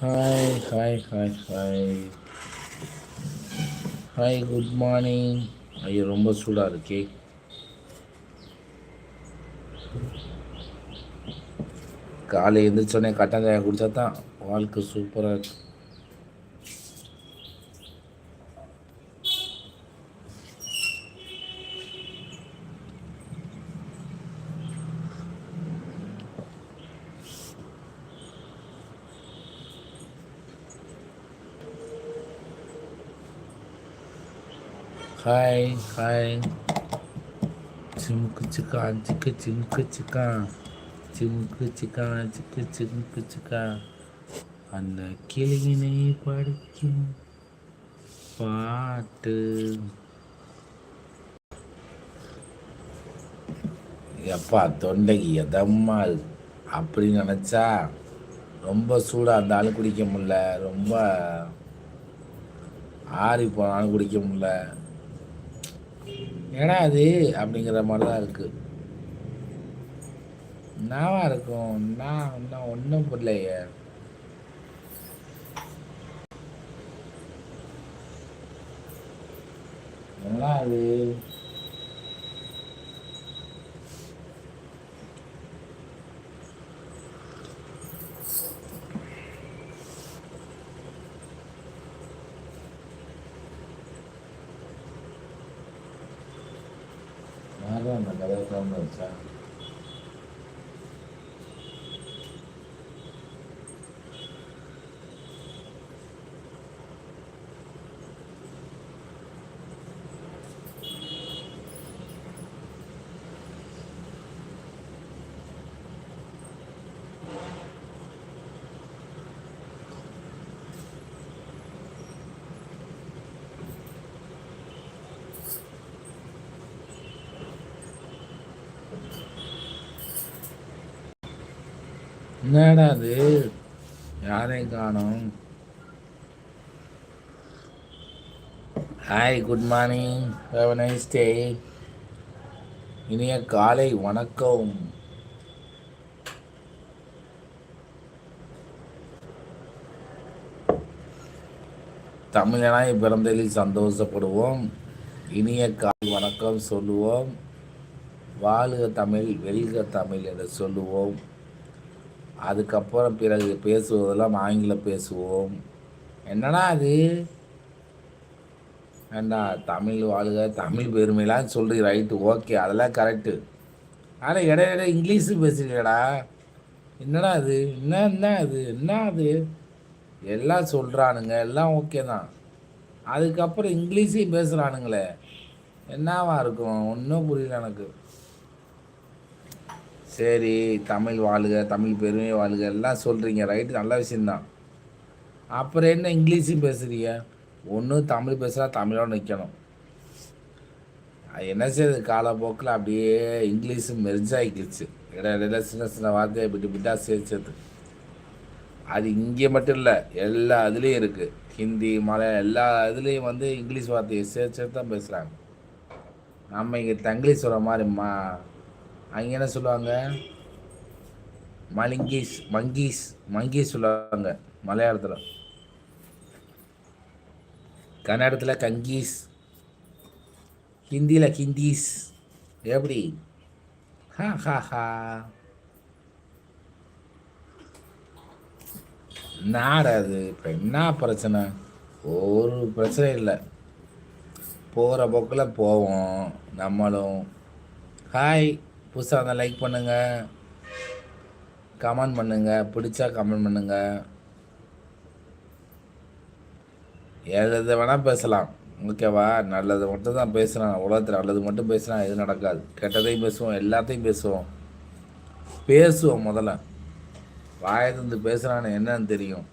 Hi hi hi hi hi good morning ஐயோ ரொம்ப சூடாக இருக்கே. காலை எழுந்திரிச்சோடனே கட்டன் சாயம் குடித்தா தான் வாழ்க்கை சூப்பராக இருக்கு. ஹாய் ஹாய் சிமுக்கு சிக்கா சிக்கு சிமுக்கு சிக்கா சிமுக்கு சிக்கா சிக்கு சிமுக்கு சிக்கா அந்த கிளியினை படிக்கும் பாட்டு எப்பா தொண்டைக்கு எதம்மா இருக்கு. அப்படி நினச்சா ரொம்ப சூடாக இருந்தாலும் குடிக்க முடியல. ரொம்ப ஆறி போனாலும் குடிக்க முடியல. ஏன்னா அது அப்படிங்கிற மாதிரி தான் இருக்குது என்னவா இருக்கும்? நான் இன்னும் ஒன்றும் புரியலையே. என்ன அது? Năm. என்னடா அது? யாரையும் காணும். Hi good morning have nice day இனிய காலை வணக்கம். தமிழனாய் பிறந்ததில் சந்தோஷப்படுவோம். இனிய காலை வணக்கம் சொல்லுவோம். வாழ்க தமிழ் வெல்க தமிழ் என்று சொல்லுவோம். அதுக்கப்புறம் பிறகு பேசுவதெல்லாம் ஆங்கிலம் பேசுவோம். என்னடா அது? ஏண்டா தமிழ் வாழ்க தமிழ் பெருமைலாம் சொல்கிறீங்க ரைட்டு ஓகே அதெல்லாம் கரெக்டு ஆனால் இடையிட இங்கிலீஷும் பேசுகிறீங்கடா என்னடா அது? என்ன என்ன அது? என்ன அது? எல்லாம் சொல்கிறானுங்க எல்லாம் ஓகே தான். அதுக்கப்புறம் இங்கிலீஷையும் பேசுகிறானுங்களே என்னவா இருக்கும்? ஒன்றும் புரியல எனக்கு. சரி தமிழ் வாழுக தமிழ் பெருமை வாழுக எல்லாம் சொல்கிறீங்க ரைட்டு நல்ல விஷயந்தான் அப்புறம் என்ன இங்கிலீஷும் பேசுகிறீங்க ஒன்று தமிழ் பேசுனா தமிழோடு நிற்கணும் அது என்ன செய்யுது? காலப்போக்கில் அப்படியே இங்கிலீஷும் மெர்ஜ் இடையில சின்ன சின்ன வார்த்தையை விட்டு விட்டா சேர்த்தது அது இங்கே மட்டும் இல்லை எல்லா இதுலேயும் இருக்குது ஹிந்தி மலையாளம் எல்லா இதுலேயும் வந்து இங்கிலீஷ் வார்த்தையை சேர்த்து தான் பேசுகிறாங்க நம்ம இங்கே தங்கிலீஷ் சொல்கிற மாதிரி மா அங்கே என்ன சொல்லுவாங்க? மலிங்கீஸ் மங்கீஸ் மங்கீஸ் சொல்லுவாங்க மலையாளத்தில். கன்னடத்தில் கங்கீஸ் ஹிந்தியில் ஹிந்தீஸ் எப்படி? ஹா ஹா ஹா. என்னடா அது இப்போ என்ன பிரச்சனை? ஒரு பிரச்சனை இல்லை. போகிற போக்கில் போவோம் நம்மளும். ஹாய் புதுசாக இருந்தால் லைக் பண்ணுங்கள் கமெண்ட் பண்ணுங்கள் பிடிச்சா கமெண்ட் பண்ணுங்கள் எதை வேணால் பேசலாம். ஓகேவா? நல்லது மட்டும் தான் பேசுகிறேன் உலகத்தில் நல்லது மட்டும் பேசினா எதுவும் நடக்காது. கெட்டதையும் பேசுவோம். எல்லாத்தையும் பேசுவோம். பேசுவோம் முதல்ல. வாயை தந்து பேசுகிறான்னு என்னன்னு தெரியும்.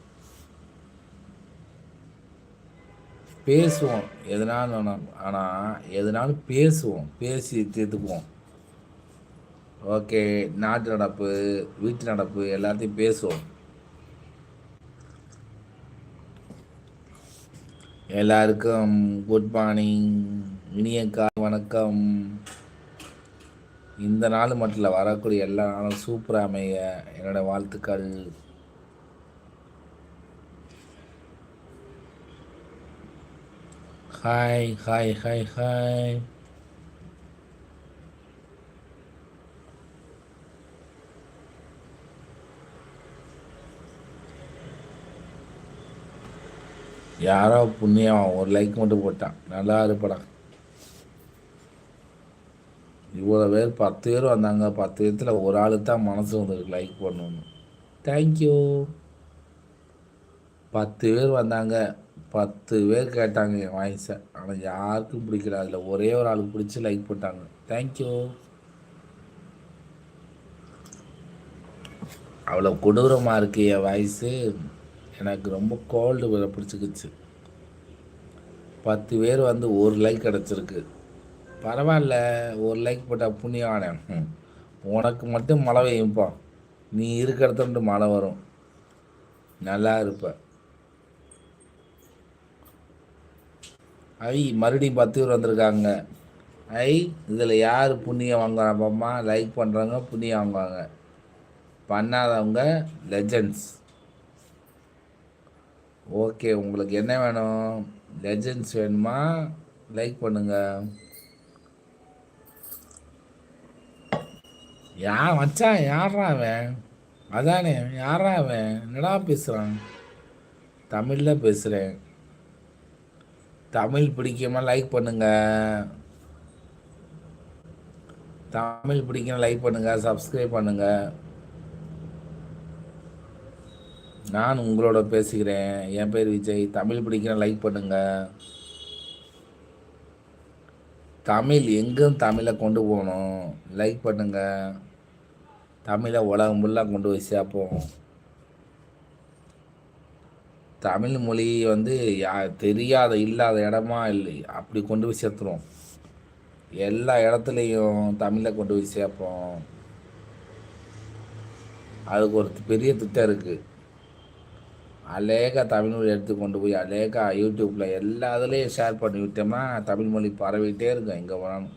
பேசுவோம். எதனாலும் ஆனால் எதனாலும் பேசுவோம். பேசி தீர்த்துக்குவோம். ஓகே நாட்டு நடப்பு வீட்டு நடப்பு எல்லாத்தையும் பேசுவோம். எல்லாருக்கும் குட் மார்னிங் இனிய கால் வணக்கம். இந்த நாள் மட்டும் வரக்கூடிய எல்லா நாளும் சூப்பராக அமைய என்னோட வாழ்த்துக்கள். ஹாய் ஹாய் ஹாய் ஹாய் யாரோ புண்ணியம் ஒரு லைக் மட்டும் போட்டான். நல்லா இருப்படா இவ்வளோ பேர் பத்து பேர் வந்தாங்க. பத்து பேர்த்தில் ஒரு ஆள் தான் மனசு வந்துருக்கு லைக் பண்ணணும் தேங்க்யூ பத்து பேர் வந்தாங்க. பத்து பேர் கேட்டாங்க என் வாய்ஸை ஆனால் யாருக்கும் பிடிக்கல. அதில் ஒரே ஒரு ஆளுக்கு பிடிச்சி லைக் போட்டாங்க தேங்க்யூ அவ்வளோ கொடூரமாக இருக்கு என் வாய்ஸு எனக்கு ரொம்ப கோல்டு பிடிச்சிக்கிச்சு. பத்து பேர் வந்து ஒரு லைக் கிடச்சிருக்கு. பரவாயில்ல ஒரு லைக் போட்டால் புண்ணியம் உனக்கு மட்டும் மழை பெய்யும்ப்பா நீ இருக்கிறத மழை வரும். நல்லா இருப்ப. ஐ மறுபடியும் பத்து பேர் வந்திருக்காங்க. ஐ இதில் யார் புண்ணியம் வாங்குறாங்கம்மா? லைக் பண்ணுறவங்க புண்ணியம் வாங்குவாங்க. பண்ணாதவங்க லெஜண்ட்ஸ் ஓகே உங்களுக்கு என்ன வேணும்? லெஜெண்ட்ஸ் வேணுமா? லைக் பண்ணுங்கள் யா மச்சான் யாரா அவன்? அதானே யாரா அவன்? என்னடா பேசுகிறான் தமிழில் பேசுகிறேன் தமிழ் பிடிக்குமா? லைக் பண்ணுங்க. தமிழ் பிடிக்கும் லைக் பண்ணுங்கள் சப்ஸ்கிரைப் பண்ணுங்கள் நான் உங்களோட பேசுகிறேன் என் பேர் விஜய். தமிழ் பிடிக்கிறேன் லைக் பண்ணுங்க. தமிழ் எங்கும் தமிழை கொண்டு போகணும். லைக் பண்ணுங்கள் தமிழை உலகம் ஃபுல்லாக கொண்டு போய் சேர்ப்போம். தமிழ் மொழி வந்து யா தெரியாத இல்லாத இடமா இல்லை. அப்படி கொண்டு போய் சேர்த்துருவோம். எல்லா இடத்துலையும் தமிழை கொண்டு போய் சேர்ப்போம். அதுக்கு ஒரு பெரிய திட்டம் இருக்குது அலேகா தமிழ்மொழி எடுத்து கொண்டு போய் அலேகா யூடியூப்பில் எல்லா இதுலேயும் ஷேர் பண்ணி விட்டோம்னா தமிழ் மொழி பரவிட்டே இருக்கும் எங்கே போனாலும்.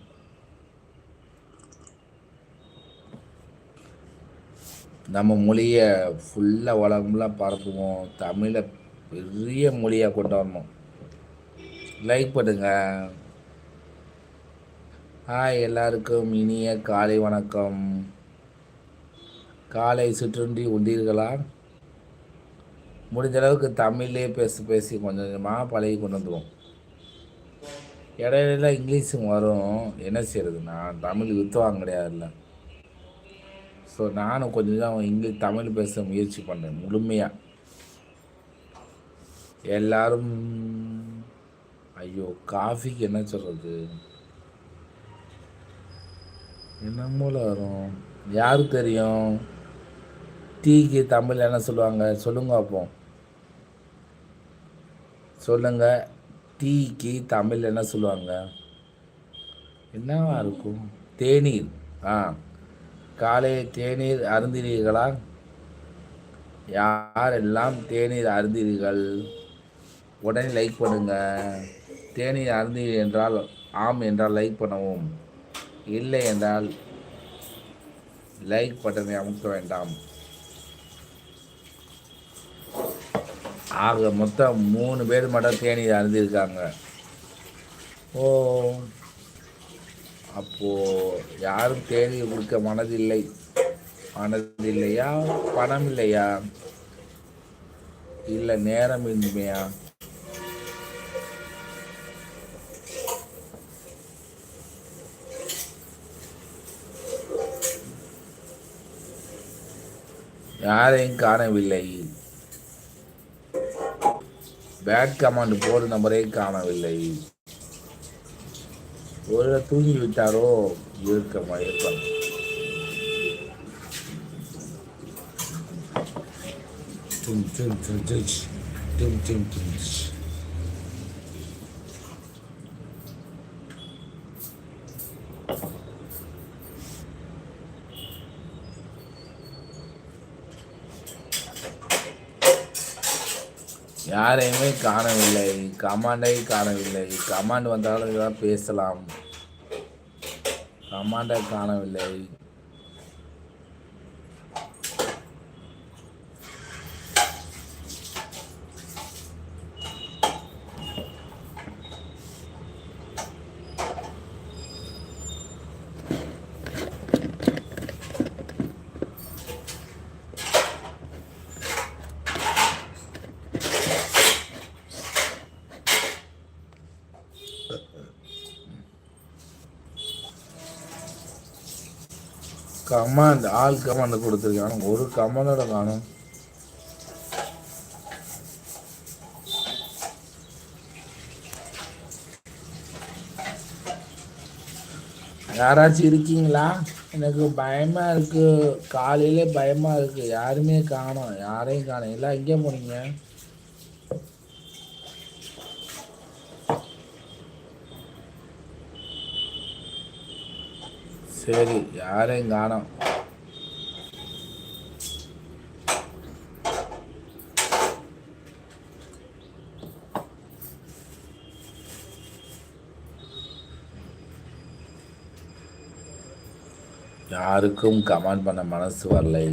நம்ம மொழியை ஃபுல்லாக உலகம்லாம் பரப்புவோம். தமிழை பெரிய மொழியாக கொண்டு வரணும். லைக் பண்ணுங்க. ஹாய் எல்லாருக்கும் இனிய காலை வணக்கம். காலை சுற்றுண்டி உண்டீர்களா? முடிஞ்ச அளவுக்கு தமிழ்லே பேசி பேசி கொஞ்சம் கொஞ்சமாக பழகி கொண்டு வந்துடுவோம் இடையில இங்கிலீஷும் வரும். என்ன செய்யறது நான் தமிழ் வித்துவாங்க கிடையாதுல்ல. ஸோ நானும் கொஞ்சம் தான் இங்கிலீஷ் தமிழ் பேச முயற்சி பண்ணேன் முழுமையாக எல்லாரும் ஐயோ காஃபிக்கு என்ன சொல்கிறது என்னமோல வரும்? யாருக்கு தெரியும்? டீக்கு தமிழ் என்ன சொல்லுவாங்க? சொல்லுங்க அப்போ சொல்லுங்க. டீக்கு தமிழ் என்ன சொல்லுவாங்க? என்னவா இருக்கும்? தேநீர். ஆ. காலை தேநீர் அருந்தினீர்களா? யாரெல்லாம் தேநீர் அருந்தீர்கள் உடனே லைக் பண்ணுங்க. தேநீர் அருந்தீர் என்றால் ஆம் என்றால் லைக் பண்ணவும். இல்லை என்றால் லைக் பட்டனை அமுக்க வேண்டாம். ஆக மொத்தம் மூணு பேர் மட்டும் தேநீர் அருந்திருக்காங்க ஓ. அப்போது யாரும் தேநீர் கொடுக்க மனதில்லை. மனதில்லையா? பணம் இல்லையா இல்லை நேரம் இன்மையா? யாரையும் காணவில்லை. பேட் கமாண்ட் போடு நம்பரே காணவில்லை. ஒரு தூங்கி விட்டாரோ இருக்க இருப்பாங்க tum tum tum tum tum tum tum. யாரையுமே காணவில்லை. கமாண்டை காணவில்லை. கமாண்ட் வந்தாலும் பேசலாம். கமாண்டை காணவில்லை. கமாண்ட் ஆல் கமாண்ட் கொடுத்துருக்காங்க ஒரு கமாண்டோட காணும். யாராச்சும் இருக்கீங்களா? எனக்கு பயமா இருக்கு. காலையில பயமா இருக்கு. யாருமே காணோம். யாரையும் காணும். எல்லாம் எங்கே போனீங்க? சரி யாரையும் காணோம். யாருக்கும் கமெண்ட் பண்ண மனசு வரலை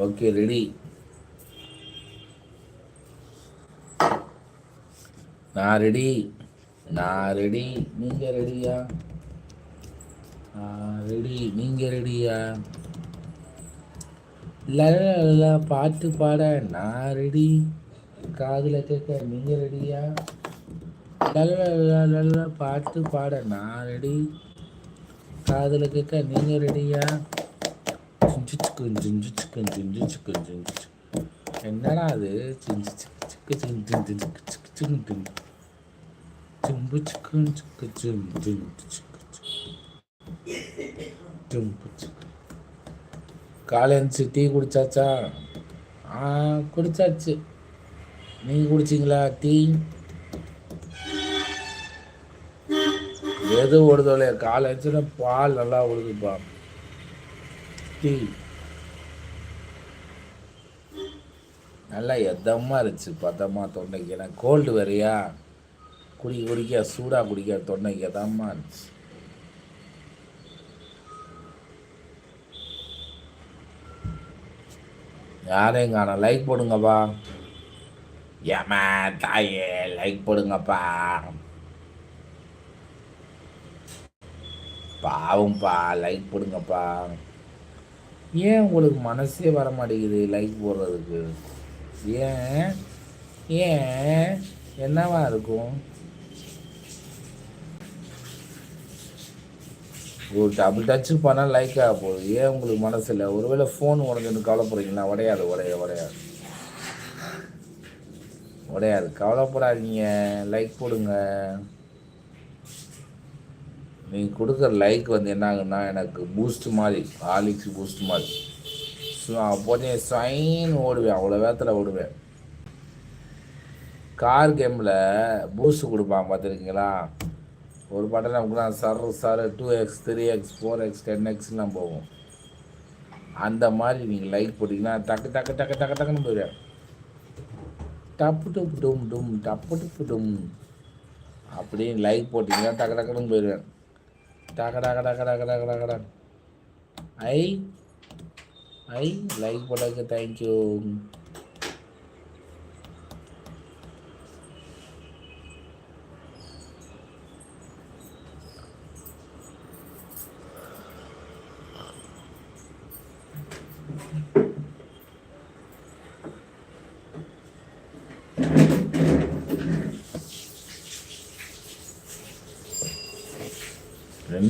ஓகே ரெடி நான் ரெடி நான் ரெடி நீங்க ரெடியா ரெடி நீங்கள் ரெடியா லல பாட்டு பாட நான் ரெடி காதில் கேட்க நீங்கள் ரெடியா லல பாட்டு பாட நான் ரெடி காதில் கேட்க நீங்கள் ரெடியா என்னடா அது சிஞ்சிச்சுக்கு சிக்கு சிக்கு சிஞ்சு சிக்கு சிக்கு சிக்கு சிம்பு சிக்கு சிக்கு சிம் சிம் மற்றும் சிம்பு சிக்கு டீ குடிச்சாச்சா? ஆ குடிச்சாச்சு. நீங்கள் குடிச்சிங்களா டீ? எது ஓடுதோ இல்லையா? காலை வச்சுன்னா பால் நல்லா ஓடுதுப்பா. டீ. நல்லா எதமாக இருந்துச்சு பதமாக தொண்டைக்கு? ஏன்னா கோல்டு வேறையா? குடிக்க குடிக்க சூடாக குடிக்க தொண்டைக்கு எதமாக இருந்துச்சு? யாரையும் காணும். லைக் போடுங்கப்பா. ஏமா தாயே லைக் போடுங்கப்பா. பாவம்ப்பா லைக் போடுங்கப்பா. ஏன் உங்களுக்கு மனசே வர மாட்டேங்குது லைக் போடுறதுக்கு? ஏன்? ஏன்? என்னவா இருக்கும்? ஒரு டபுள் டச்சு பண்ணால் லைக் ஆக போகுது. ஏன் உங்களுக்கு மனசு இல்லை ஒருவேளை ஃபோன் உடஞ்சுன்னு கவலைப்படுறீங்களா? உடையாது உடைய உடையாது. உடையாது. கவலைப்படாதீங்க. லைக் போடுங்க. நீங்கள் கொடுக்குற லைக் வந்து என்ன ஆகுன்னா எனக்கு பூஸ்ட் மாதிரி ஹாலிக்ஸ் பூஸ்ட் மாதிரி. ஸோ அப்போதே சைன் ஓடுவேன். அவ்வளோ வேத்தில் ஓடுவேன். கார் கேமில் பூஸ்ட் கொடுப்பான் பார்த்துருக்கீங்களா? ஒரு பாட்டை நமக்கு சர் sir two X three X four X ten எக்ஸ்லாம் போகும். அந்த மாதிரி நீங்கள் லைக் போட்டிங்கன்னா டக்கு டக்கு டக்கு டக்கு டக்குன்னு போயிடுவேன் டப்பு டுப்பு டும் டும் டப்பு டுப்பு டும். அப்படின்னு லைக் போட்டிங்கன்னா டக்கு டக்குன்னு போயிடுவேன் டக டக டக டக டக டக டக். ஐ ஐ லைக் போட்டதுக்கு தேங்க்யூ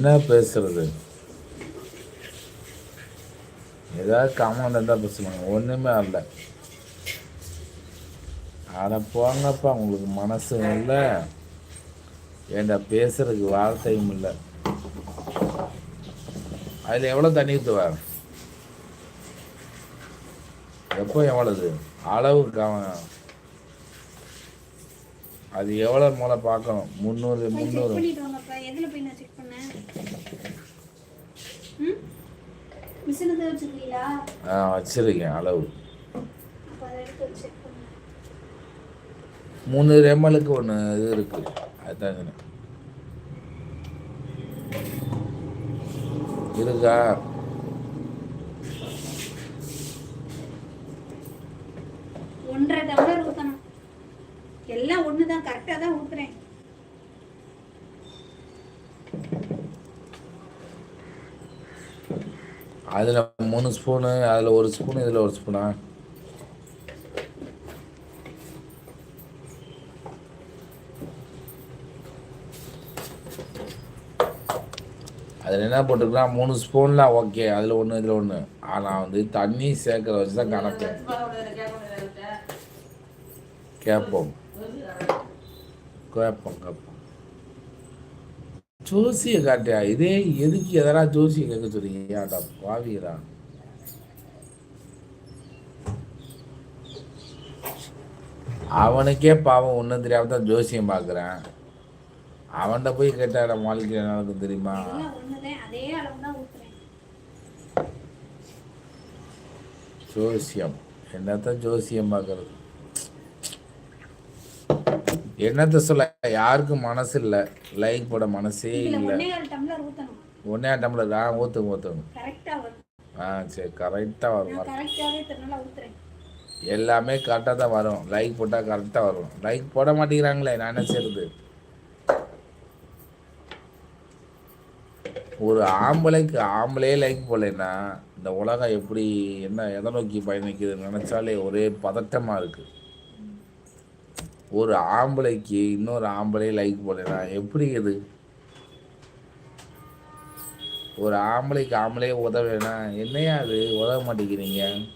என்ன பேசுறது? ஏதாவது கமெண்ட் இருந்தால் பேசுவாங்க ஒன்றுமே வரல அட போங்கப்பா. உங்களுக்கு மனசு இல்லை. ஏண்டா பேசுறதுக்கு வார்த்தையும் இல்லை. அதில் எவ்வளோ தண்ணி ஊற்றுவ எப்போ எவ்வளவு? அளவு கவனம் அது எவ்வளோ மூளை பார்க்கணும்? முந்நூறு முந்நூறு. ஆ வச்சிருக்கேன் அளவு. மூணு எம்எல்க்கு ஒன்று இது இருக்கு. அதுதான். இருக்கா? ஒன்றரை டம்ளர் ஊற்றணும் எல்லாம் ஒன்று தான் கரெக்டாக தான் ஊற்றுறேன் அதில் மூணு ஸ்பூனு அதில் ஒரு ஸ்பூனு இதில் ஒரு ஸ்பூனா அதில் என்ன போட்டிருக்கலாம் மூணு ஸ்பூன்லாம் ஓகே அதில் ஒன்று இதில் ஒன்று ஆனால் வந்து தண்ணி சேர்க்குற வச்சு தான் கணக்கு. கேட்போம் கேட்போம் கேட்போம் ஜோசியை காட்டியா இதே எதுக்கு எதனா ஜோசியை கேட்க சொல்றீங்க? ஏன்டா அவனுக்கே பாவம் ஒன்றும் தெரியாம தான் ஜோசியம் பார்க்குறேன். அவன்கிட்ட போய் கேட்டா நம்ம வாழ்க்கையில் நடக்கும் தெரியுமா? ஜோசியம். என்னத்தான் ஜோசியம் பார்க்கறது? என்னத்த சொல்ல யாருக்கும் மனசு இல்லை லைக் போட மனசே இல்லை ஒன்னே டம்ளர் ஆ ஊற்றுங்க ஊற்றுங்க ஆ சரி கரெக்டாக வரும் எல்லாமே கரெக்டாக தான் வரும். லைக் போட்டால் கரெக்டாக வரும். லைக் போட மாட்டேங்கிறாங்களே நான் என்ன செய்யறது ஒரு ஆம்பளைக்கு ஆம்பளையே லைக் போடலைன்னா இந்த உலகம் எப்படி என்ன எதை நோக்கி பயணிக்குதுன்னு நினச்சாலே ஒரே பதட்டமாக இருக்குது ஒரு ஆம்பளைக்கு இன்னொரு ஆம்பளை லைக் போடலைன்னா எப்படி இது? ஒரு ஆம்பளைக்கு ஆம்பளையே உதவேனா என்னையா அது உதவ மாட்டேங்கிறீங்க.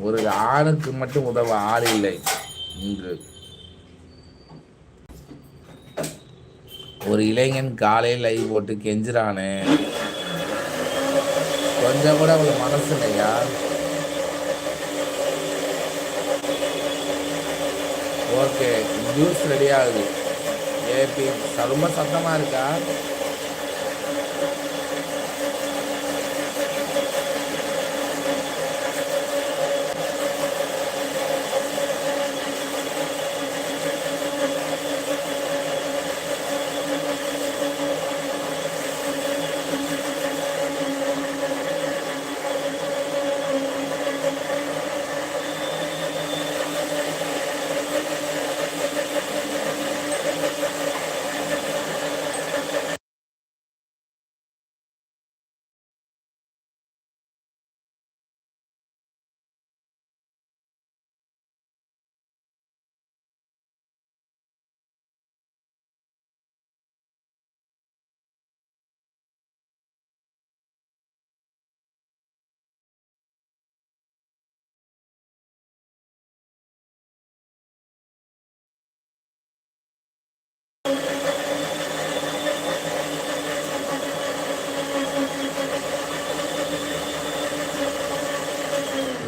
ஒரு ஆணுக்கு மட்டும் உதவ ஆள் இல்லை. இங்கு ஒரு இளைஞன் காலையில் லைவ் போட்டு கெஞ்சுறானே. கொஞ்சம் கூட அவள் மனசு இல்லையா? ஓகே ஜூஸ் ரெடி ஆகுது. ஏபி ரொம்ப சத்தமாக இருக்கா?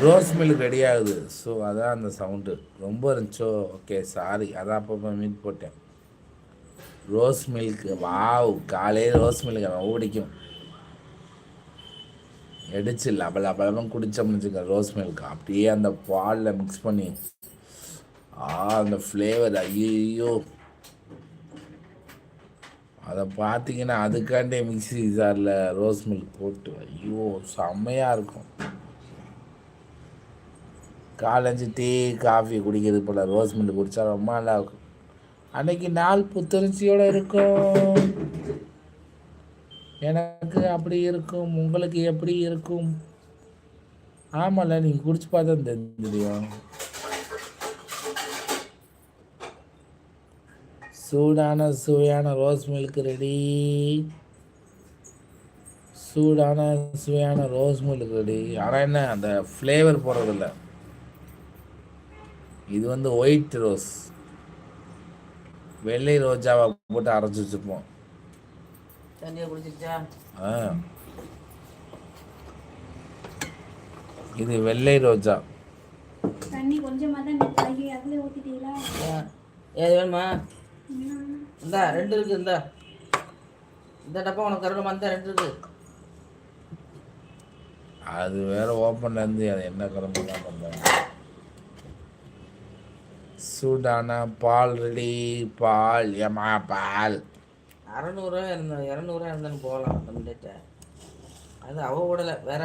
ரோஸ் மில்க் ரெடி ஆகுது. ஸோ அதான் அந்த சவுண்டு ரொம்ப இருந்துச்சோ? ஓகே சாரி அதான் அப்பப்போ மீட் போட்டேன். ரோஸ் மில்க் வாவ் காலையில் ரோஸ் மில்க் ரொம்ப பிடிக்கும். எடுச்சு லப லபலபம் குடித்தோம்னு வச்சுக்க ரோஸ் மில்க் அப்படியே அந்த பாலில் மிக்ஸ் பண்ணி ஆ அந்த ஃப்ளேவர் ஐயோ அதை பார்த்தீங்கன்னா அதுக்காண்டே மிக்ஸி ஜாரில் ரோஸ் மில்க் போட்டு ஐயோ செம்மையாக இருக்கும். காலஞ்சி டீ காஃபி குடிக்கிறது போல் ரோஸ் மில்க் குடித்தா ரொம்ப நல்லா இருக்கும் அன்னைக்கு நாள் புத்துணர்ச்சியோடு இருக்கும். எனக்கு அப்படி இருக்கும் உங்களுக்கு எப்படி இருக்கும்? ஆமாம்ல நீங்கள் குடிச்சு பார்த்தா தெரிஞ்சு தெரியும் சூடான சுவையான ரோஸ் மில்க் ரெடி. சூடான சுவையான ரோஸ் மில்க் ரெடி. ஆனால் என்ன அந்த ஃப்ளேவர் போடுறதில்ல. இது வந்து ஒயிட் ரோஸ் வெள்ளை ரோஜாவை போட்டு அரைச்சி வச்சுப்போம் தண்ணியை குடிச்சிச்சா ஆ. இது வெள்ளை ரோஜா. தண்ணி கொஞ்சமா தான் நிற்காகி அதுல ஊத்திட்டீங்களா? ஏது வேணுமா? இந்தா ரெண்டு இருக்கு இந்தா. இந்த டப்பா உனக்கு கருடமா இருந்தா ரெண்டு இருக்கு. அது வேற ஓப்பன்ல இருந்து அது என்ன கிளம்பலாம் பண்ணுறாங்க சூடான பால் ரெடி பால் ஏமா பால்? அறநூறுவா இருந்த இரநூறுவா இருந்தாலும் போகலாம் நம்மகிட்ட அது அவ விடலை வேற